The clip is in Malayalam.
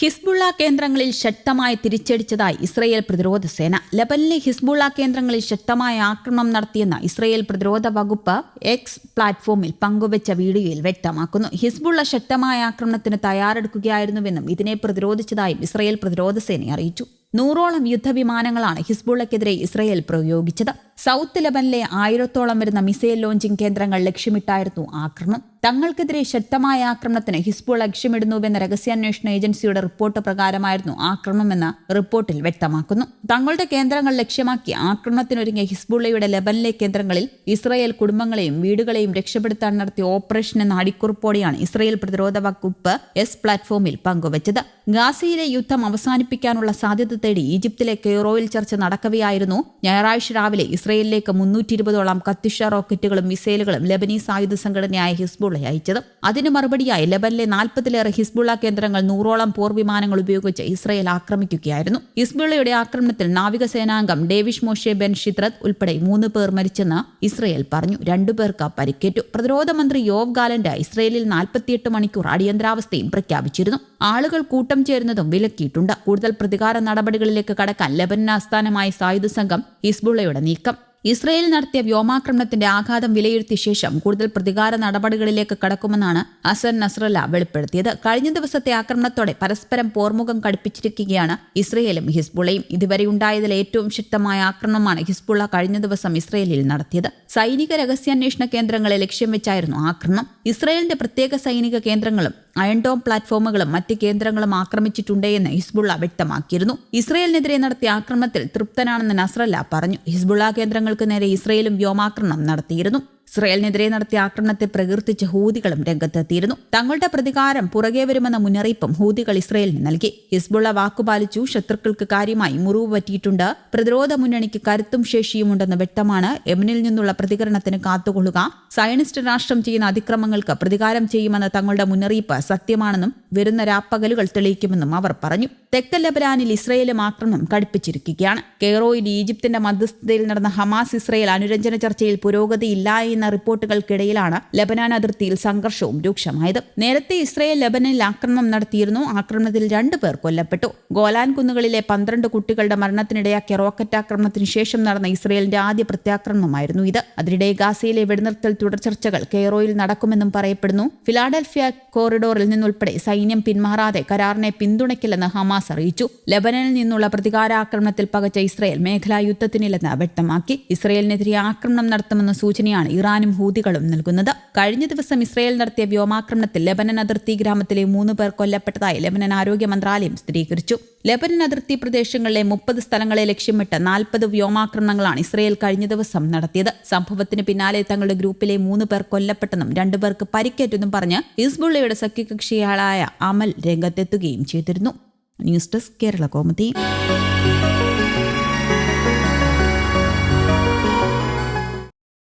ഹിസ്ബുള്ള കേന്ദ്രങ്ങളിൽ ശക്തമായി തിരിച്ചടിച്ചതായി ഇസ്രയേൽ പ്രതിരോധ സേന. ലബനിലെ ഹിസ്ബുള്ള കേന്ദ്രങ്ങളിൽ ശക്തമായ ആക്രമണം നടത്തിയെന്ന് ഇസ്രയേൽ പ്രതിരോധ വകുപ്പ് എക്സ് പ്ലാറ്റ്ഫോമിൽ പങ്കുവച്ച വീഡിയോയിൽ വ്യക്തമാക്കുന്നു. ഹിസ്ബുള്ള ശക്തമായ ആക്രമണത്തിന് തയ്യാറെടുക്കുകയായിരുന്നുവെന്നും ഇതിനെ പ്രതിരോധിച്ചതായും ഇസ്രയേൽ പ്രതിരോധ സേന അറിയിച്ചു. നൂറോളം യുദ്ധവിമാനങ്ങളാണ് ഹിസ്ബുള്ളക്കെതിരെ ഇസ്രയേൽ പ്രയോഗിച്ചത്. സൗത്ത് ലെബനിലെ ആയിരത്തോളം വരുന്ന മിസൈൽ ലോഞ്ചിംഗ് കേന്ദ്രങ്ങൾ ലക്ഷ്യമിട്ടായിരുന്നു ആക്രമണം. തങ്ങൾക്കെതിരെ ശക്തമായ ആക്രമണത്തിന് ഹിസ്ബുൾ ലക്ഷ്യമിടുന്നുവെന്ന രഹസ്യാന്വേഷണ ഏജൻസിയുടെ റിപ്പോർട്ട് പ്രകാരമായിരുന്നു ആക്രമണമെന്ന് റിപ്പോർട്ടിൽ വ്യക്തമാക്കുന്നു. തങ്ങളുടെ കേന്ദ്രങ്ങൾ ലക്ഷ്യമാക്കി ആക്രമണത്തിനൊരുങ്ങിയ ഹിസ്ബുള്ളയുടെ ലബനിലെ കേന്ദ്രങ്ങളിൽ ഇസ്രായേൽ കുടുംബങ്ങളെയും വീടുകളെയും രക്ഷപ്പെടുത്താൻ നടത്തിയ ഓപ്പറേഷൻ എന്ന അടിക്കുറിപ്പോടെയാണ് ഇസ്രയേൽ പ്രതിരോധ വകുപ്പ് എസ് പ്ലാറ്റ്ഫോമിൽ പങ്കുവച്ചത്. ഗാസയിലെ യുദ്ധം അവസാനിപ്പിക്കാനുള്ള സാധ്യത തേടി ഈജിപ്തിലെ കെയ്റോയിൽ ചർച്ച നടക്കവെയായിരുന്നു ഞായറാഴ്ച രാവിലെ ഇസ്രയേലിലേക്ക് മുന്നൂറ്റി ഇരുപതോളം കത്തിഷ റോക്കറ്റുകളും മിസൈലുകളും ലബനീസ് ആയുധ സംഘടനയായ ഹിസ്ബുള്ള അയച്ചത്. അതിന് മറുപടിയായി ലബനിലെ നാൽപ്പതിലേറെ ഹിസ്ബുള്ള കേന്ദ്രങ്ങൾ നൂറോളം പോർവിമാനങ്ങൾ ഉപയോഗിച്ച് ഇസ്രയേൽ ആക്രമിക്കുകയായിരുന്നു. ഹിസ്ബുള്ളയുടെ ആക്രമണത്തിൽ നാവികസേനാംഗം ഡേവിഷ് മോഷെ ബെൻ ഷിത്രത് ഉൾപ്പെടെ മൂന്ന് പേർ മരിച്ചെന്ന് ഇസ്രയേൽ പറഞ്ഞു. രണ്ടുപേർക്ക് പരിക്കേറ്റു. പ്രതിരോധ മന്ത്രി യോവ് ഗാലന്റ് ഇസ്രയേലിൽ നാൽപ്പത്തിയെട്ട് മണിക്കൂർ അടിയന്തരാവസ്ഥയും പ്രഖ്യാപിച്ചിരുന്നു. ആളുകൾ കൂട്ടം ചേരുന്നതും വിലക്കിയിട്ടുണ്ട്. കൂടുതൽ പ്രതികാര നടപടികളിലേക്ക് കടക്കാൻ ലബനൻ ആസ്ഥാനമായ സായുധ സംഘം ഹിസ്ബുള്ളയുടെ നീക്കം. ഇസ്രയേൽ നടത്തിയ വ്യോമാക്രമണത്തിന്റെ ആഘാതം വിലയിരുത്തിയ ശേഷം കൂടുതൽ പ്രതികാര നടപടികളിലേക്ക് കടക്കുമെന്നാണ് അസൻ നസ്രല്ല വെളിപ്പെടുത്തിയത്. കഴിഞ്ഞ ദിവസത്തെ ആക്രമണത്തോടെ പരസ്പരം പോർമുഖം കടുപ്പിച്ചിരിക്കുകയാണ് ഇസ്രയേലും ഹിസ്ബുള്ളയും. ഇതുവരെ ഉണ്ടായതിൽ ഏറ്റവും ശക്തമായ ആക്രമണമാണ് ഹിസ്ബുള്ള കഴിഞ്ഞ ദിവസം ഇസ്രയേലിൽ നടത്തിയത്. സൈനിക രഹസ്യാന്വേഷണ കേന്ദ്രങ്ങളെ ലക്ഷ്യം വെച്ചായിരുന്നു ആക്രമണം. ഇസ്രയേലിന്റെ പ്രത്യേക സൈനിക കേന്ദ്രങ്ങളും അയൺഡോം പ്ലാറ്റ്ഫോമുകളും മറ്റ് കേന്ദ്രങ്ങളും ആക്രമിച്ചിട്ടുണ്ടെന്ന് ഹിസ്ബുള്ള വ്യക്തമാക്കിയിരുന്നു. ഇസ്രയേലിനെതിരെ നടത്തിയ ആക്രമണത്തിൽ തൃപ്തനാണെന്ന് നസ്രല്ല പറഞ്ഞു. ഹിസ്ബുള്ള കേന്ദ്രങ്ങൾക്ക് നേരെ ഇസ്രയേലും വ്യോമാക്രമണം നടത്തിയിരുന്നു. ഇസ്രയേലിനെതിരെ നടത്തിയ ആക്രമണത്തെ പ്രകീർത്തിച്ച് ഹൂതികളും രംഗത്തെത്തിയിരുന്നു. തങ്ങളുടെ പ്രതികാരം പുറകെ വരുമെന്ന മുന്നറിയിപ്പും ഹൂതികൾ ഇസ്രയേലിന് നൽകി. ഹിസ്ബുള്ള വാക്കുപാലിച്ചു ശത്രുക്കൾക്ക് കാര്യമായി മുറിവ് പറ്റിയിട്ടുണ്ട്. പ്രതിരോധ മുന്നണിക്ക് കരുത്തും ശേഷിയുമുണ്ടെന്ന് വ്യക്തമാണ് യമനിൽ നിന്നുള്ള പ്രതികരണത്തിന് കാത്തുകൊള്ളുക. സയനിസ്റ്റ് രാഷ്ട്രം ചെയ്യുന്ന അതിക്രമങ്ങൾക്ക് പ്രതികാരം ചെയ്യുമെന്ന തങ്ങളുടെ മുന്നറിയിപ്പ് സത്യമാണെന്നും വരുന്ന രാപ്പകലുകൾ തെളിയിക്കുമെന്നും അവർ പറഞ്ഞു. തെക്കൻ ലബനാനിൽ ഇസ്രയേലും ആക്രമണം കടുപ്പിച്ചിരിക്കുകയാണ്. കെയ്റോയിൽ ഈജിപ്തിന്റെ മധ്യസ്ഥതയിൽ നടന്ന ഹമാസ് ഇസ്രയേൽ അനുരഞ്ജന ചർച്ചയിൽ പുരോഗതിയില്ല എന്ന റിപ്പോർട്ടുകൾക്കിടയിലാണ് ലബനാൻ അതിർത്തിയിൽ സംഘർഷവും രൂക്ഷമായത്. നേരത്തെ ഇസ്രയേൽ ലബനനിൽ ആക്രമണം നടത്തിയിരുന്നു. ആക്രമണത്തിൽ രണ്ടു പേർ കൊല്ലപ്പെട്ടു. ഗോലാൻ കുന്നുകളിലെ പന്ത്രണ്ട് കുട്ടികളുടെ മരണത്തിനിടയാക്കിയ റോക്കറ്റ് ആക്രമണത്തിന് ശേഷം നടന്ന ഇസ്രയേലിന്റെ ആദ്യ പ്രത്യാക്രമണമായിരുന്നു ഇത്. അതിനിടെ ഗാസയിലെ വെടിനിർത്തൽ തുടർ ചർച്ചകൾ കെയ്റോയിൽ നടക്കുമെന്നും പറയപ്പെടുന്നു. ഫിലാഡൽഫിയ കോറിഡോറിൽ നിന്നുൾപ്പെടെ സൈന്യം പിന്മാറാതെ കരാറിനെ പിന്തുണയ്ക്കില്ലെന്ന് ഹമാസ് അറിയിച്ചു. ലബനനിൽ നിന്നുള്ള പ്രതികാരാക്രമണത്തിൽ പകച്ച ഇസ്രയേൽ മേഖലാ യുദ്ധത്തിനില്ലെന്ന് വ്യക്തമാക്കി. ഇസ്രയേലിനെതിരെ ആക്രമണം നടത്തുമെന്ന സൂചനയാണ് ഇറാനും ഹൂതികളും നൽകുന്നത്. കഴിഞ്ഞ ദിവസം ഇസ്രയേൽ നടത്തിയ വ്യോമാക്രമണത്തിൽ ലബനൻ അതിർത്തി ഗ്രാമത്തിലെ മൂന്ന് പേർ കൊല്ലപ്പെട്ടതായി ലബനൻ ആരോഗ്യ മന്ത്രാലയം സ്ഥിരീകരിച്ചു. ലബനൻ അതിർത്തി പ്രദേശങ്ങളിലെ മുപ്പത് സ്ഥലങ്ങളെ ലക്ഷ്യമിട്ട് നാൽപ്പത് വ്യോമാക്രമണങ്ങളാണ് ഇസ്രയേൽ കഴിഞ്ഞ ദിവസം നടത്തിയത്. സംഭവത്തിന് പിന്നാലെ തങ്ങളുടെ ഗ്രൂപ്പിലെ മൂന്ന് പേർ കൊല്ലപ്പെട്ടെന്നും രണ്ടുപേർക്ക് പരിക്കേറ്റെന്നും പറഞ്ഞ് ഹിസ്ബുള്ളയുടെ സഖ്യകക്ഷിയാളായ അമൽ രംഗത്തെത്തുകയും ചെയ്തിരുന്നു. News desk Kerala കോമതി.